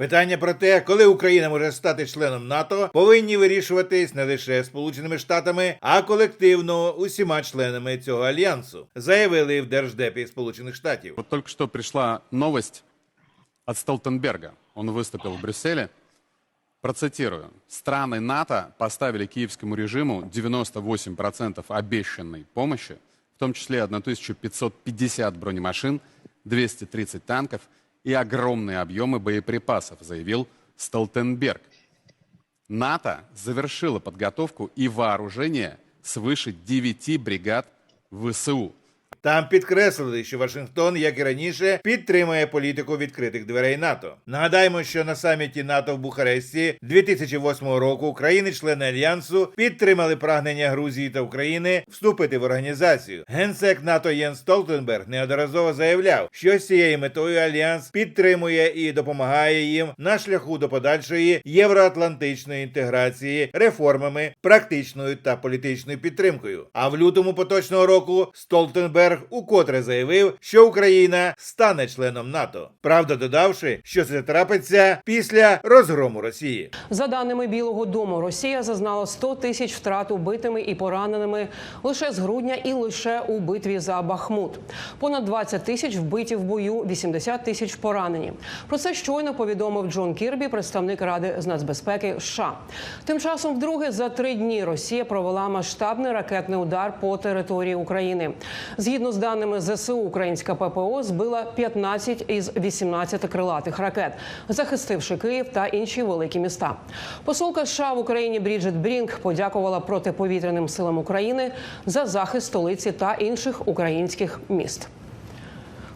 Питання про те, коли Україна може стати членом НАТО, повинні вирішуватись не лише Сполученими Штатами, а колективно усіма членами цього альянсу, заявили в Держдепі Сполучених Штатів. Вот только что пришла новость от Столтенберга. Он выступил в Брюсселе. Процитирую. Страны НАТО поставили киевскому режиму 98% обещанной помощи, в том числе 1550 бронемашин, 230 танков и огромные объемы боеприпасов, заявил Столтенберг. НАТО завершило подготовку и вооружение свыше 9 бригад ВСУ. Там підкреслили, що Вашингтон, як і раніше, підтримує політику відкритих дверей НАТО. Нагадаємо, що на саміті НАТО в Бухаресті 2008 року країни-члени альянсу підтримали прагнення Грузії та України вступити в організацію. Генсек НАТО Єн Столтенберг неодноразово заявляв, що з цією метою альянс підтримує і допомагає їм на шляху до подальшої євроатлантичної інтеграції реформами, практичною та політичною підтримкою. А в лютому поточного року Столтенберг укотре заявив, що Україна стане членом НАТО. Правда, додавши, що це трапиться після розгрому Росії. За даними Білого Дому, Росія зазнала 100 тисяч втрат убитими і пораненими лише з грудня і лише у битві за Бахмут. Понад 20 тисяч вбиті в бою, 80 тисяч поранені. Про це щойно повідомив Джон Кірбі, представник Ради з нацбезпеки США. Тим часом, вдруге, за три дні Росія провела масштабний ракетний удар по території України. Згідно з даними ЗСУ, українська ППО збила 15 із 18 крилатих ракет, захистивши Київ та інші великі міста. Посолка США в Україні Бріджит Брінк подякувала протиповітряним силам України за захист столиці та інших українських міст.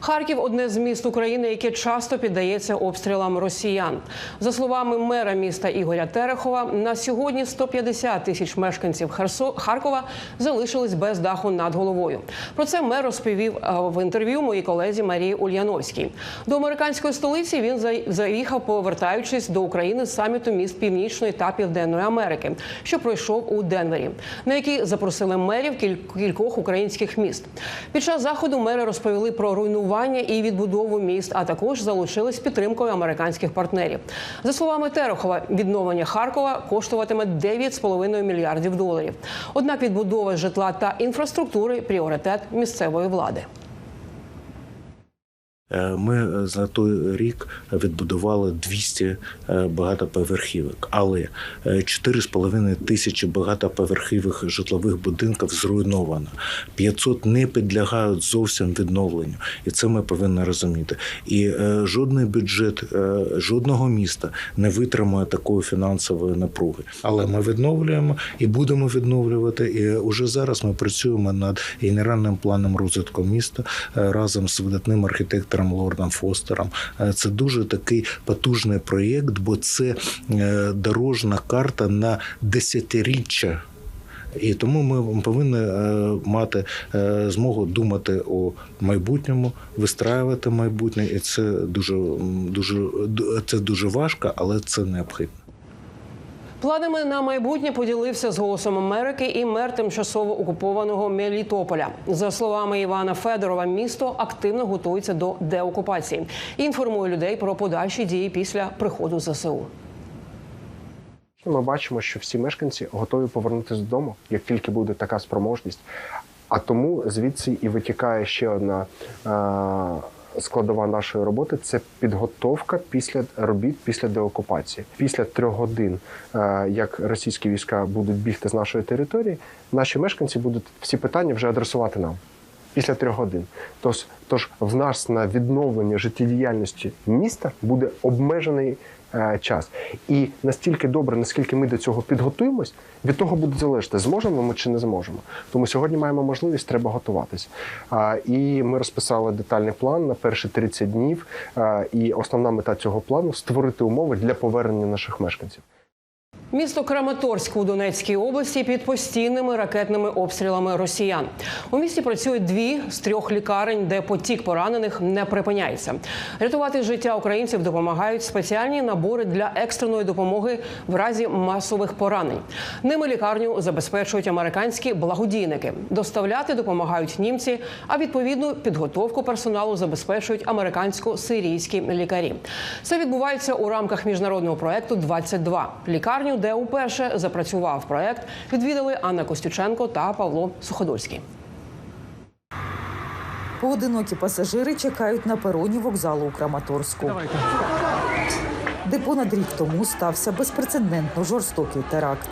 Харків одне з міст України, яке часто піддається обстрілам росіян. За словами мера міста Ігоря Терехова, на сьогодні 150 тисяч мешканців Харкова залишились без даху над головою. Про це мер розповів е, в інтерв'ю моїй колезі Марії Ульяновській. До американської столиці він заїхав, повертаючись до України з саміту міст Північної та Південної Америки, що пройшов у Денвері, на який запросили мерів кіль- кількох українських міст. Під час заходу мери розповіли про руйнування і відбудову міст, а також залучились підтримкою американських партнерів. За словами Терехова, відновлення Харкова коштуватиме 9,5 мільярдів доларів. Однак відбудова житла та інфраструктури пріоритет місцевої влади. Е, Ми е, за той рік відбудували 200 е, багатоповерхівок, але е, 4,5 тисячі багатоповерхівих житлових будинків зруйновано. 500 не підлягають зовсім відновленню, і це ми повинні розуміти. І жодний бюджет жодного міста не витримує такої фінансової напруги. Але ми відновлюємо і будемо відновлювати. І уже зараз ми працюємо над генеральним планом розвитку міста разом з видатним архітектором Лордом Фостером. Е, Це дуже такий потужний проєкт, бо це е, дорожна карта на десятиріччя. І тому ми повинні е, мати змогу думати о майбутньому, вистраювати майбутнє, і це дуже дуже це дуже важко, але це необхідно. Планами на майбутнє поділився з голосом Америки і мер тимчасово окупованого Мелітополя. За словами Івана Федорова, місто активно готується до деокупації і інформує людей про подальші дії після приходу ЗСУ. Ми бачимо, що всі мешканці готові повернутися додому, як тільки буде така спроможність. А тому звідси і витікає ще одна е, складова нашої роботи це підготовка після робіт після деокупації. Після трьох годин, е, як російські війська будуть бігти з нашої території, наші мешканці будуть всі питання вже адресувати нам. Після трьох годин. Тож, тож в нас на відновлення життєдіяльності міста буде обмежений час. І настільки добре, наскільки ми до цього підготуємось, від того буде залежати, зможемо ми чи не зможемо. Тому сьогодні маємо можливість, треба готуватися. І ми розписали детальний план на перші 30 днів. І основна мета цього плану створити умови для повернення наших мешканців. Місто Краматорськ у Донецькій області під постійними ракетними обстрілами росіян. У місті працюють дві з трьох лікарень, де потік поранених не припиняється. Рятувати життя українців допомагають спеціальні набори для екстреної допомоги в разі масових поранень. Ними лікарню забезпечують американські благодійники. Доставляти допомагають німці, а відповідну підготовку персоналу забезпечують американсько-сирійські лікарі. Це відбувається у рамках міжнародного проекту «22». Лікарню, де уперше запрацював проект, відвідали Анна Костюченко та Павло Суходольський. Поодинокі пасажири чекають на пероні вокзалу у Краматорську. Де понад рік тому стався безпрецедентно жорстокий теракт.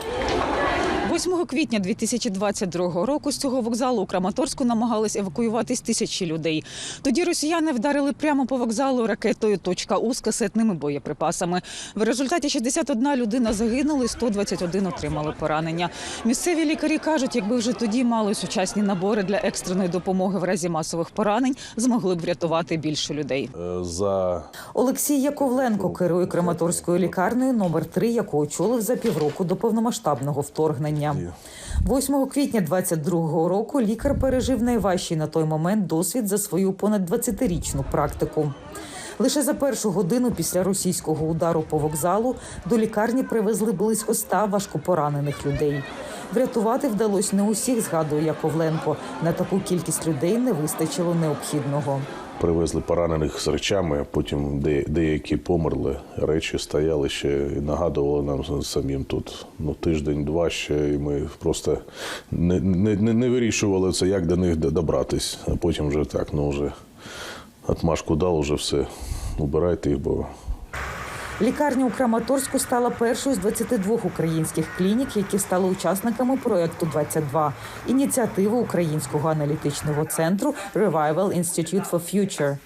8 квітня 2022 року з цього вокзалу у Краматорську намагались евакуюватись тисячі людей. Тоді росіяни вдарили прямо по вокзалу ракетою «Точка У» з касетними боєприпасами. В результаті 61 людина загинула, і 121 отримали поранення. Місцеві лікарі кажуть, якби вже тоді мали сучасні набори для екстреної допомоги в разі масових поранень, змогли б врятувати більше людей. Е, За Олексій Яковленко керує Краматорською лікарнею номер 3 яку очолив за півроку до повномасштабного вторгнення. 8 квітня 22-го року лікар пережив найважчий на той момент досвід за свою понад 20-річну практику. Лише за першу годину після російського удару по вокзалу до лікарні привезли близько ста важкопоранених людей. Врятувати вдалося не усіх, згадує Яковленко. На таку кількість людей не вистачило необхідного. Привезли поранених з речами, потім де, деякі померли. Речі стояли ще і нагадували нам самим тут. Ну, тиждень-два ще, і ми просто не, не, не, не вирішували це, як до них добратись. А потім вже так, ну вже отмашку дав, вже все. Убирайте їх, бо Лікарня у Краматорську стала першою з 22 українських клінік, які стали учасниками проекту 22 ініціативи українського аналітичного центру Revival Institute for Future.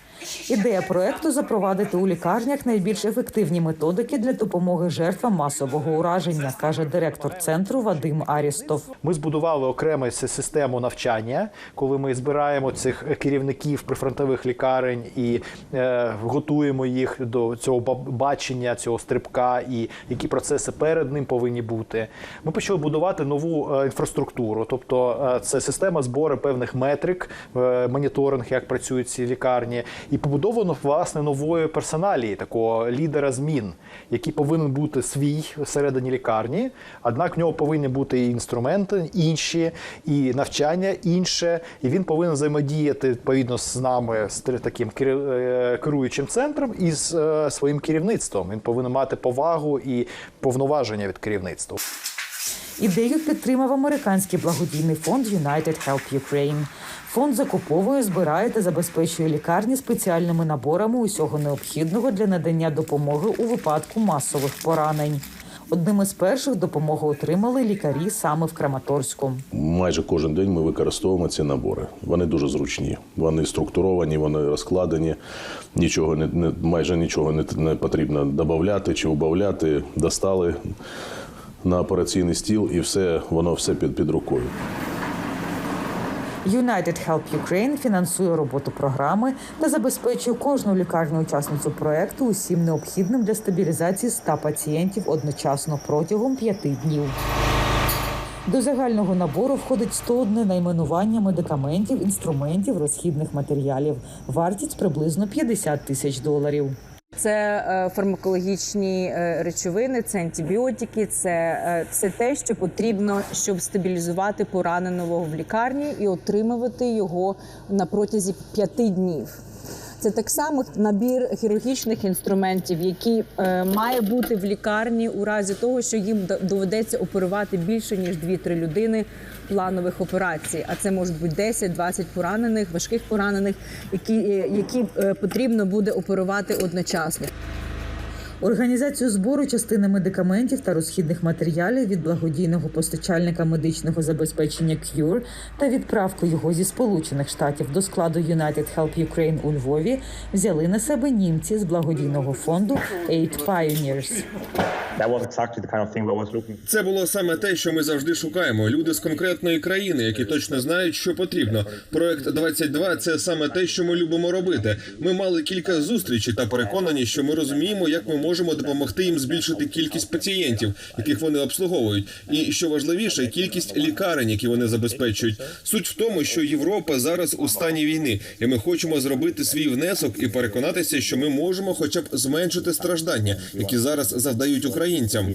Ідея проекту запровадити у лікарнях найбільш ефективні методики для допомоги жертвам масового ураження, каже директор центру Вадим Арістов. Ми збудували окрему систему навчання, коли ми збираємо цих керівників прифронтових лікарень і е, готуємо їх до цього бачення, цього стрибка, і які процеси перед ним повинні бути. Ми почали будувати нову е, інфраструктуру, тобто е, це система збору певних метрик, е, моніторинг, як працюють ці лікарні, і побудовано власне нової персоналії, такого лідера змін, який повинен бути свій всередині лікарні. Однак в нього повинні бути і інструменти інші, і навчання інше, і він повинен взаємодіяти відповідно з нами з таким е, керуючим центром і з е, своїм керівництвом. Він повинен мати повагу і повноваження від керівництва. Ідею підтримав американський благодійний фонд United Help Ukraine. Фонд закуповує, збирає та забезпечує лікарні спеціальними наборами усього необхідного для надання допомоги у випадку масових поранень. Одним із перших допомогу отримали лікарі саме в Краматорську. майже кожен день ми використовуємо ці набори. Вони дуже зручні, вони структуровані, вони розкладені. Нічого не, майже нічого не, не потрібно додати чи убавляти. Достали на операційний стіл, і все воно все під, під рукою. United Help Ukraine фінансує роботу програми та забезпечує кожну лікарню учасницю проекту усім необхідним для стабілізації 100 пацієнтів одночасно протягом п'яти днів. До загального набору входить 101 найменування медикаментів, інструментів, розхідних матеріалів. Вартість приблизно 50 тисяч доларів. Це е, фармакологічні е, речовини, це антибіотики, це е, все те, що потрібно, щоб стабілізувати пораненого в лікарні і отримувати його на протязі п'яти днів. Це так само набір хірургічних інструментів, які е, має бути в лікарні у разі того, що їм доведеться оперувати більше ніж 2-3 людини планових операцій. А це можуть бути 10-20 поранених, важких поранених, які, е, які е, потрібно буде оперувати одночасно. Організацію збору частини медикаментів та розхідних матеріалів від благодійного постачальника медичного забезпечення Cure та відправку його зі Сполучених Штатів до складу United Help Ukraine у Львові взяли на себе німці з благодійного фонду Aid Pioneers. Це було саме те, що ми завжди шукаємо. Люди з конкретної країни, які точно знають, що потрібно. Проект 22 – це саме те, що ми любимо робити. Ми мали кілька зустрічей та переконані, що ми розуміємо, як ми можемо допомогти їм збільшити кількість пацієнтів, яких вони обслуговують, і що важливіше, кількість лікарень, які вони забезпечують. Суть в тому, що Європа зараз у стані війни, і ми хочемо зробити свій внесок і переконатися, що ми можемо, хоча б зменшити страждання, які зараз завдають українцям.